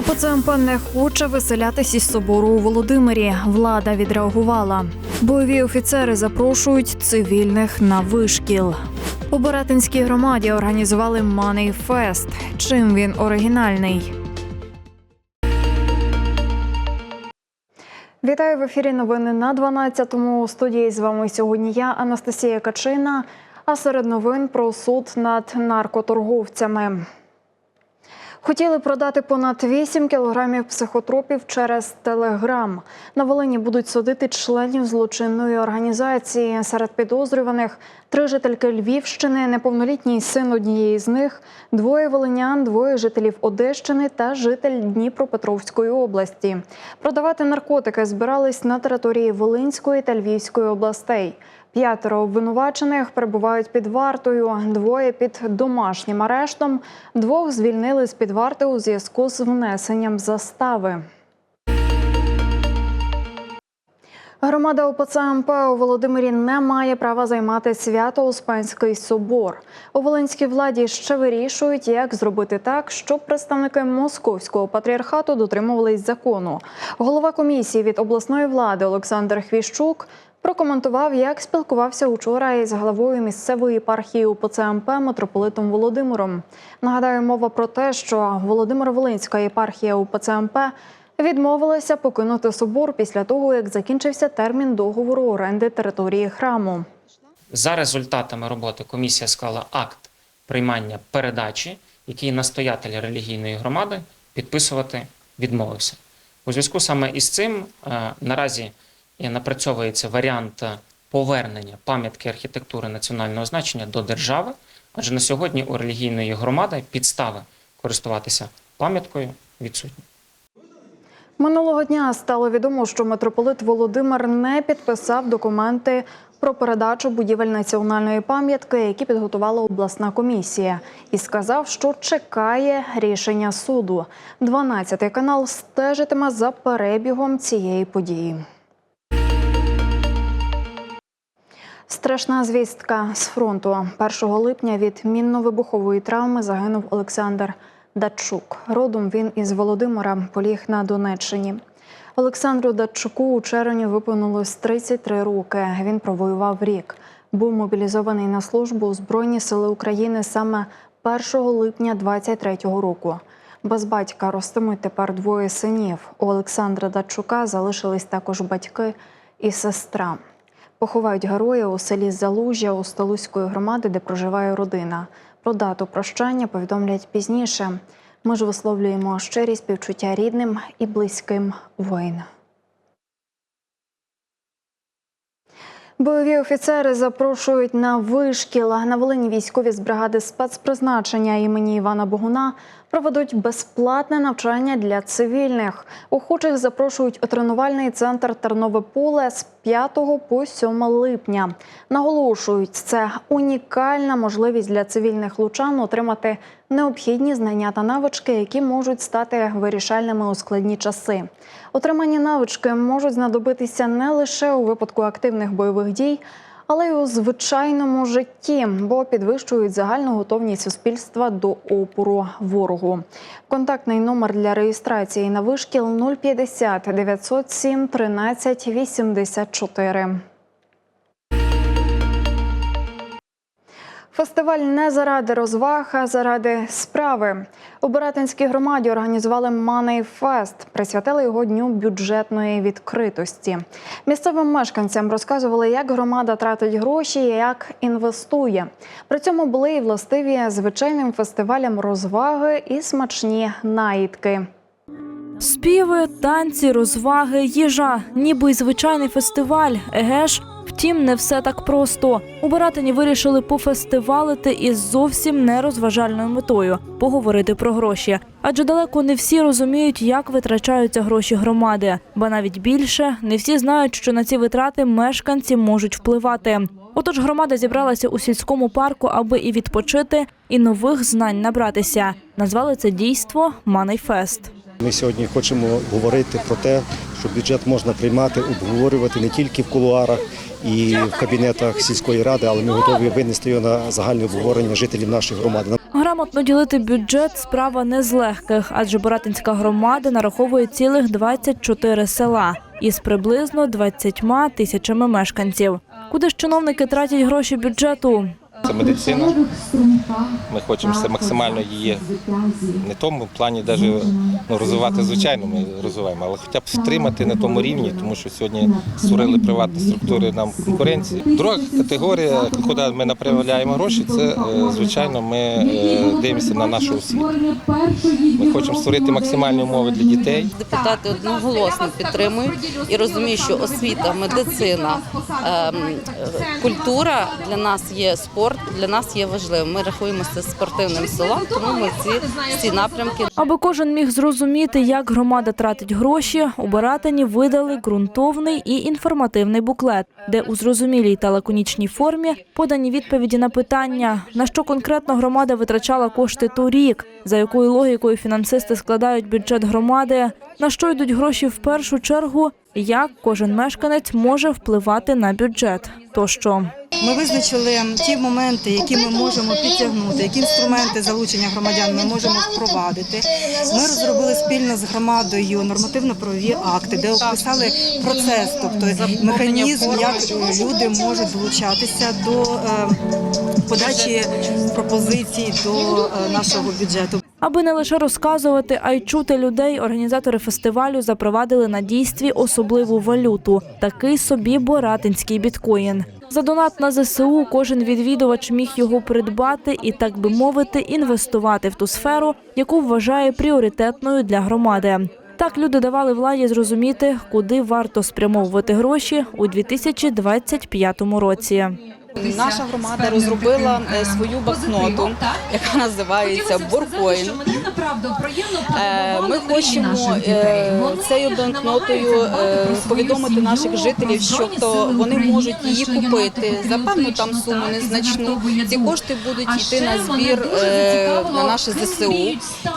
ОПЦМП не хоче виселятись із собору у Володимирі. Влада відреагувала. Бойові офіцери запрошують цивільних на вишкіл. У Боратинській громаді організували Fest. Чим він оригінальний? Вітаю в ефірі. Новини на 12-му. У студії з вами сьогодні я, Анастасія Качина. А серед новин про суд над наркоторговцями. Хотіли продати понад 8 кілограмів психотропів через телеграм. На Волині будуть судити членів злочинної організації. Серед підозрюваних три жительки Львівщини, неповнолітній син однієї з них, двоє волинян, двоє жителів Одещини та житель Дніпропетровської області. Продавати наркотики збирались на території Волинської та Львівської областей. П'ятеро обвинувачених перебувають під вартою, двоє під домашнім арештом. Двох звільнили з під варти у зв'язку з внесенням застави. Громада ОПЦ МП у Володимирі не має права займати свято-успенський собор. У волинській владі ще вирішують, як зробити так, щоб представники московського патріархату дотримувались закону. Голова комісії від обласної влади Олександр Хвіщук прокоментував, як спілкувався учора із головою місцевої єпархії УПЦ МП митрополитом Володимиром. Нагадаю, мова про те, що Володимир-Волинська єпархія УПЦ МП відмовилася покинути собор після того, як закінчився термін договору оренди території храму. За результатами роботи комісія склала акт приймання передачі, який настоятель релігійної громади підписувати відмовився. У зв'язку саме із цим е, наразі напрацьовується варіант повернення пам'ятки архітектури національного значення до держави, адже на сьогодні у релігійної громади підстави користуватися пам'яткою відсутні. Минулого дня стало відомо, що митрополит Володимир не підписав документи про передачу будівель національної пам'ятки, які підготувала обласна комісія, і сказав, що чекає рішення суду. 12 канал стежитиме за перебігом цієї події. Страшна звістка з фронту. 1 липня від мінно-вибухової травми загинув Олександр Датчук. Родом він із Володимира поліг на Донеччині. Олександру Датчуку у червні виповнилось 33 роки. Він провоював рік. Був мобілізований на службу у Збройні Сили України саме 1 липня 23-го року. Без батька ростимуть тепер двоє синів. У Олександра Датчука залишились також батьки і сестра. Поховають героя у селі Залужжя у Столуської громади, де проживає родина. Про дату прощання повідомлять пізніше. Ми ж висловлюємо щирі співчуття рідним і близьким воїн. Бойові офіцери запрошують на вишкіл. На Волині військові з бригади спецпризначення імені Івана Богуна проведуть безплатне навчання для цивільних. Охочих запрошують у тренувальний центр Тернове поле з 5 по 7 липня. Наголошують, це унікальна можливість для цивільних лучан отримати необхідні знання та навички, які можуть стати вирішальними у складні часи. Отримані навички можуть знадобитися не лише у випадку активних бойових дій, але й у звичайному житті, бо підвищують загальну готовність суспільства до опору ворогу. Контактний номер для реєстрації на вишкіл 050 907 13 84. Фестиваль не заради розваг, а заради справи. У Боратинській громаді організували Fest, присвятили його дню бюджетної відкритості. Місцевим мешканцям розказували, як громада тратить гроші і як інвестує. При цьому були і властиві звичайним фестивалям розваги і смачні наїдки. Співи, танці, розваги, їжа, ніби й звичайний фестиваль. Еге ж, втім, не все так просто. У Баратині вирішили пофестивалити із зовсім нерозважальною метою поговорити про гроші. Адже далеко не всі розуміють, як витрачаються гроші громади, ба навіть більше не всі знають, що на ці витрати мешканці можуть впливати. Отож, громада зібралася у сільському парку, аби і відпочити, і нових знань набратися. Назвали це дійство Манайфест. Ми сьогодні хочемо говорити про те, що бюджет можна приймати, обговорювати не тільки в кулуарах і в кабінетах сільської ради, але ми готові винести його на загальне обговорення жителів нашої громади. Грамотно ділити бюджет справа не з легких, адже Боратинська громада нараховує цілих 24 села із приблизно 20 тисячами мешканців. Куди ж чиновники тратять гроші бюджету? Це медицина. Ми хочемо все максимально її не тому плані, навіть ну, розвивати, звичайно, ми розвиваємо, але хоча б втримати на тому рівні, тому що сьогодні створили приватні структури нам конкуренції. Друга категорія, куди ми направляємо гроші, це е, звичайно ми е, дивимося на нашу освіту. Ми хочемо створити максимальні умови для дітей. Депутати одноголосно підтримують і розуміють, що освіта, медицина, ем, культура для нас є спорт, для нас є важливим. Ми рахуємося спортивним селом, тому ми ці, ці напрямки Аби кожен міг зрозуміти, як громада тратить гроші, у Баратині видали ґрунтовний і інформативний буклет, де у зрозумілій та лаконічній формі подані відповіді на питання, на що конкретно громада витрачала кошти торік, за якою логікою фінансисти складають бюджет громади, на що йдуть гроші в першу чергу, як кожен мешканець може впливати на бюджет тощо. Ми визначили ті моменти, які ми можемо підтягнути, які інструменти залучення громадян ми можемо впровадити. Ми розробили спільно з громадою нормативно-правові акти, де описали процес, тобто механізм, як люди можуть долучатися до е, подачі пропозицій до е, нашого бюджету. Аби не лише розказувати, а й чути людей, організатори фестивалю запровадили на дійстві особливу валюту такий собі боратинський За донат на ЗСУ кожен відвідувач міг його придбати і, так би мовити, інвестувати в ту сферу, яку вважає пріоритетною для громади. Так люди давали владі зрозуміти, куди варто спрямовувати гроші у 2025 році. Наша громада розробила е, свою банкноту, яка називається Боркоін. Е, Ми хочемо е, цією банкнотою е, повідомити наших жителів, що то вони можуть її купити за певну там суму незначну. Ці кошти будуть йти на збір е, на наше ЗСУ.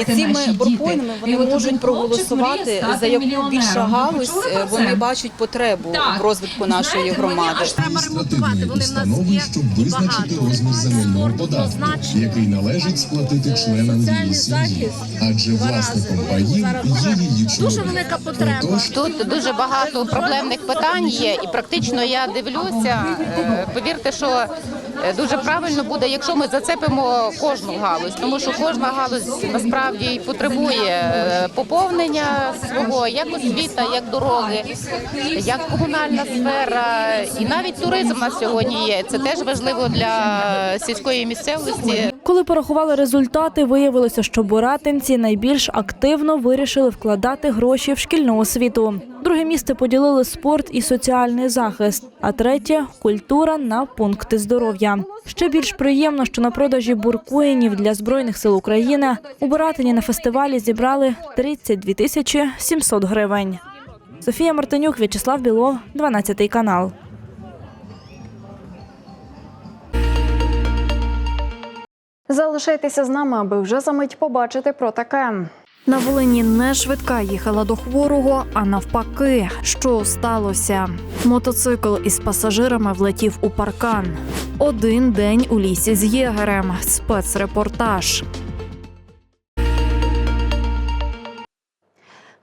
І цими боркоїнами вони можуть проголосувати за яку більша галузь е, вони бачать потребу в розвитку нашої громади. адміністративної установи, щоб визначити розмір земельного податку, який належить сплатити членам її сім'ї, адже власником паїв є її чоловік. велика потреба. Тут дуже багато проблемних питань є, і практично я дивлюся. е, Повірте, що дуже правильно буде, якщо ми зацепимо кожну галузь, тому що кожна галузь насправді потребує е, поповнення свого, як освіта, як дороги, як комунальна сфера, і навіть туризм на сьогодні є. Це теж важливо для сільської місцевості. Коли порахували результати, виявилося, що боратинці найбільш активно вирішили вкладати гроші в шкільну освіту. Друге місце поділили спорт і соціальний захист, а третє культура на пункти здоров'я. Ще більш приємно, що на продажі буркоїнів для збройних сил України у Боратині на фестивалі зібрали 32 тисячі 700 гривень. Софія Мартинюк, В'ячеслав Білов, 12 канал. Залишайтеся з нами, аби вже за мить побачити про таке. На Волині не швидка їхала до хворого, а навпаки, що сталося? Мотоцикл із пасажирами влетів у паркан. Один день у лісі з єгерем. Спецрепортаж.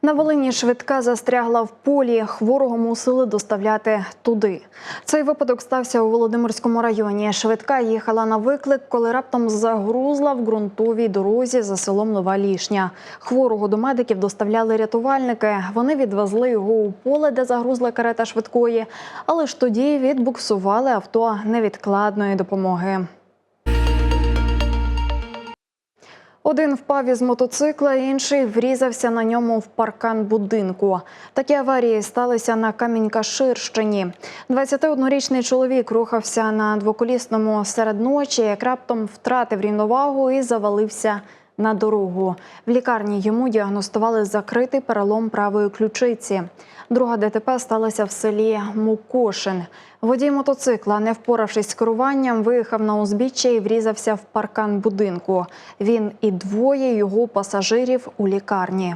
На Волині швидка застрягла в полі. Хворого мусили доставляти туди. Цей випадок стався у Володимирському районі. Швидка їхала на виклик, коли раптом загрузла в ґрунтовій дорозі за селом Нова Лішня. Хворого до медиків доставляли рятувальники. Вони відвезли його у поле, де загрузла карета швидкої, але ж тоді відбуксували авто невідкладної допомоги. Один впав із мотоцикла, інший врізався на ньому в паркан будинку. Такі аварії сталися на камінька Ширщині. 21-річний чоловік рухався на двоколісному серед ночі, як раптом втратив рівновагу і завалився на дорогу. В лікарні йому діагностували закритий перелом правої ключиці. Друга ДТП сталася в селі Мукошин. Водій мотоцикла, не впоравшись з керуванням, виїхав на узбіччя і врізався в паркан будинку. Він і двоє його пасажирів у лікарні.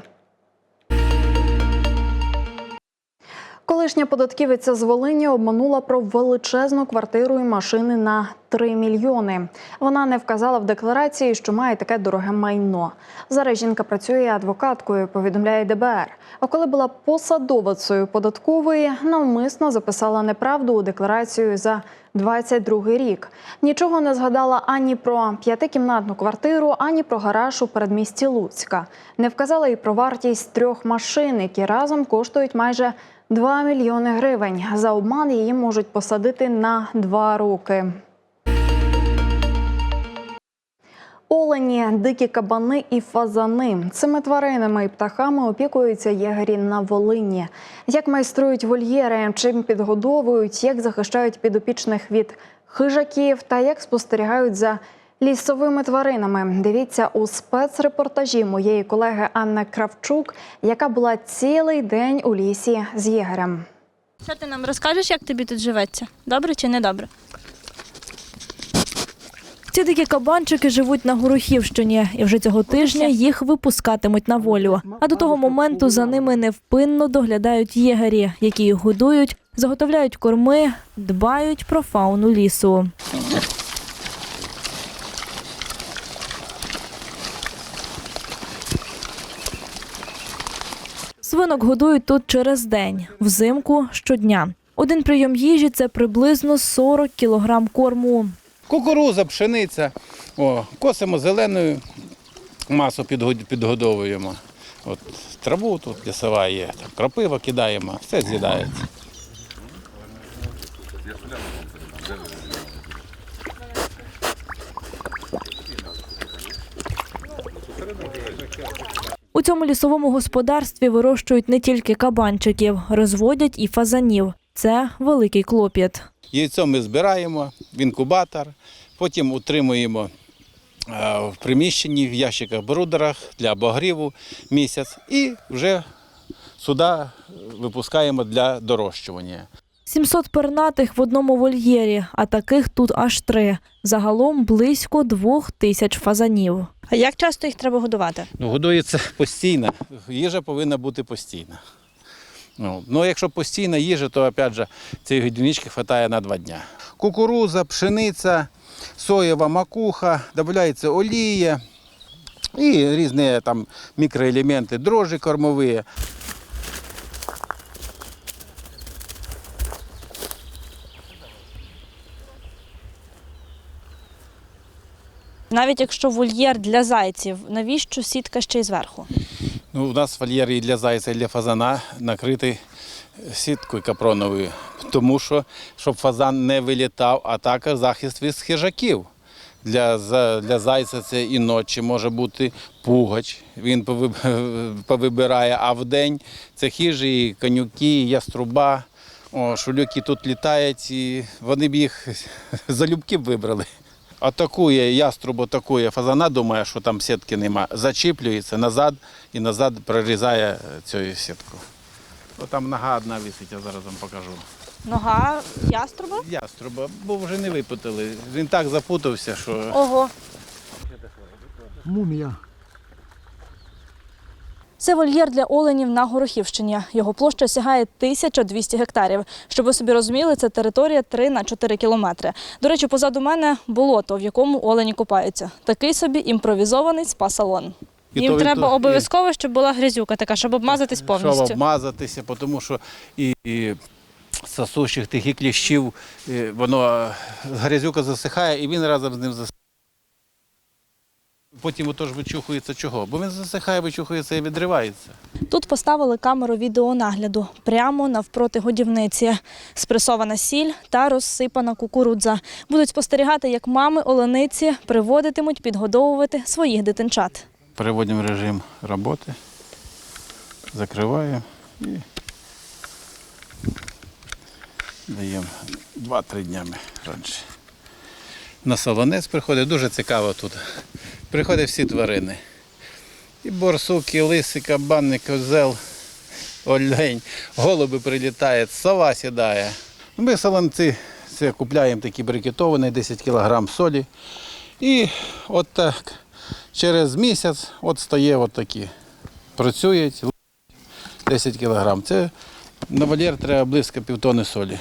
Колишня податківиця з Волині обманула про величезну квартиру і машини на 3 мільйони. Вона не вказала в декларації, що має таке дороге майно. Зараз жінка працює адвокаткою, повідомляє ДБР. А коли була посадовицею податкової, навмисно записала неправду у декларацію за 22 рік. Нічого не згадала ані про п'ятикімнатну квартиру, ані про гараж у передмісті Луцька. Не вказала і про вартість трьох машин, які разом коштують майже 2 мільйони гривень. За обман її можуть посадити на два роки. Олені, дикі кабани і фазани. Цими тваринами і птахами опікуються єгері на Волині. Як майструють вольєри, чим підгодовують, як захищають підопічних від хижаків та як спостерігають за лісовими тваринами. Дивіться у спецрепортажі моєї колеги Анни Кравчук, яка була цілий день у лісі з єгерем. Що ти нам розкажеш, як тобі тут живеться? Добре чи не добре? Ці дикі кабанчики живуть на Горохівщині, і вже цього тижня їх випускатимуть на волю. А до того моменту за ними невпинно доглядають єгері, які їх годують, заготовляють корми, дбають про фауну лісу. Свинок годують тут через день, взимку щодня. Один прийом їжі це приблизно 40 кілограм корму. Кукуруза, пшениця. О, косимо зеленою масу підгодовуємо. От, траву тут лісова є, там, крапива кидаємо, все з'їдається. У цьому лісовому господарстві вирощують не тільки кабанчиків, розводять і фазанів. Це великий клопіт. Яйцо ми збираємо в інкубатор, потім утримуємо е, в приміщенні, в ящиках брудерах для обогріву місяць і вже сюди випускаємо для дорощування. 700 пернатих в одному вольєрі, а таких тут аж три. Загалом близько двох тисяч фазанів. А як часто їх треба годувати? Ну, годується постійно. Їжа повинна бути постійна. Ну, ну якщо постійна їжа, то опять же цієї годівнички вистачає на два дня. Кукуруза, пшениця, соєва макуха, додається олія і різні там мікроелементи, дрожжі кормові. Навіть якщо вольєр для зайців, навіщо сітка ще й зверху? Ну, у нас вольєр і для зайця, і для фазана накритий сіткою капроновою, тому що щоб фазан не вилітав, а також захист від хижаків. Для, для зайця це і ночі може бути пугач, він повибирає, а вдень це хижі, і конюки, і яструба. О, шулюки тут літають, і вони б їх залюбки вибрали. Атакує яструб, атакує фазана, думає, що там сітки нема. Зачіплюється назад і назад прорізає цю сітку. О, там нога одна висить, я зараз вам покажу. Нога яструба? Яструба, бо вже не випутали. Він так запутався, що. Ого. Мумія. Це вольєр для оленів на Горохівщині. Його площа сягає 1200 гектарів. Щоб ви собі розуміли, це територія 3 на 4 кілометри. До речі, позаду мене болото, в якому олені купаються. Такий собі імпровізований спа-салон. І Їм то, і треба то, і- обов'язково, щоб була грязюка така, щоб обмазатись щоб повністю. обмазатися, тому що і, і сосущих тих і кліщів, і воно е, грязюка засихає, і він разом з ним засихає. Потім отож вичухується чого? Бо він засихає, вичухується і відривається. Тут поставили камеру відеонагляду прямо навпроти годівниці. Спресована сіль та розсипана кукурудза. Будуть спостерігати, як мами олениці приводитимуть підгодовувати своїх дитинчат. Переводимо режим роботи, закриваємо і даємо 2-3 днями раніше. На солонець приходить, дуже цікаво тут. Приходять всі тварини. І борсук, і лиси, кабан, козел, олень, голуби прилітають, сова сідає. Ми солонці це купляємо такі брикетовані, 10 кг солі. І от так через місяць от стає от. Працюють 10 кг. Це На вольєр треба близько півтони солі.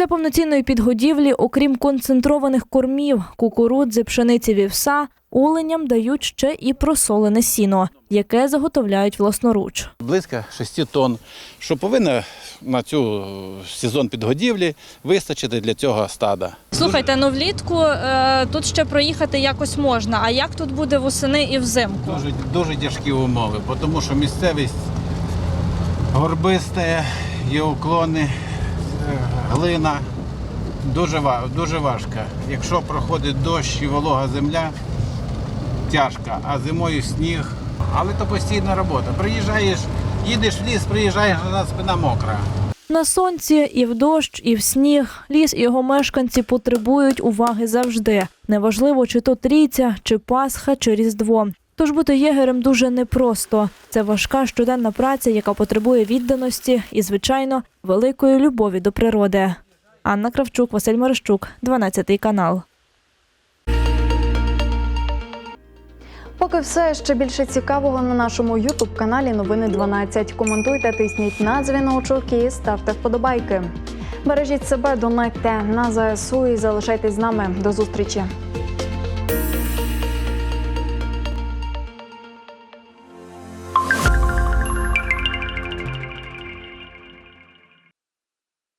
Для повноцінної підгодівлі, окрім концентрованих кормів, кукурудзи, пшениці, вівса, оленям дають ще і просолене сіно, яке заготовляють власноруч. Близько 6 тонн, що повинна на цю сезон підгодівлі вистачити для цього стада. Слухайте, ну влітку е, тут ще проїхати якось можна. А як тут буде восени і взимку? Дуже, дуже тяжкі умови, бо тому що місцевість горбиста, є уклони, е, глина. Дуже, дуже важко. Якщо проходить дощ і волога земля, тяжко, а зимою сніг. Але то постійна робота. Приїжджаєш, їдеш в ліс, приїжджаєш, а спина мокра. На сонці і в дощ, і в сніг ліс і його мешканці потребують уваги завжди. Неважливо, чи то трійця, чи Пасха, чи Різдво. Тож бути єгерем дуже непросто. Це важка щоденна праця, яка потребує відданості і, звичайно, великої любові до природи. Анна Кравчук, Василь Мерещук, 12 канал. Поки все ще більше цікавого на нашому Ютуб каналі Новини 12. Коментуйте, тисніть на дзвіночок і ставте вподобайки. Бережіть себе, донайте на ЗСУ і залишайтесь з нами. До зустрічі.